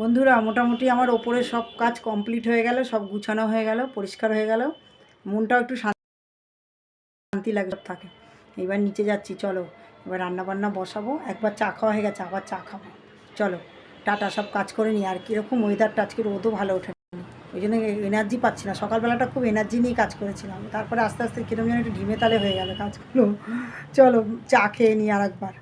বন্ধুরা, মোটামুটি আমার ওপরে সব কাজ কমপ্লিট হয়ে গেল, সব গুছানো হয়ে গেল, পরিষ্কার হয়ে গেল। মনটাও একটু শান্তি লাগে থাকে। এবার নিচে যাচ্ছি, চলো। এবার রান্না বান্না বসাবো। একবার চা খাওয়া হয়ে গেছে, আবার চা খাব। চলো, টাটা, সব কাজ করে নিই। আর কীরকম ওয়েদারটা আজকে রোদও ভালো ওঠে ওই জন্য এনার্জি পাচ্ছি না। সকালবেলাটা খুব এনার্জি নিয়ে কাজ করেছিলাম। তারপরে আস্তে আস্তে কীরকম যেন একটু ঢিমে তালে হয়ে গেল কাজগুলো। চলো, চা খেয়ে নিই আর একবার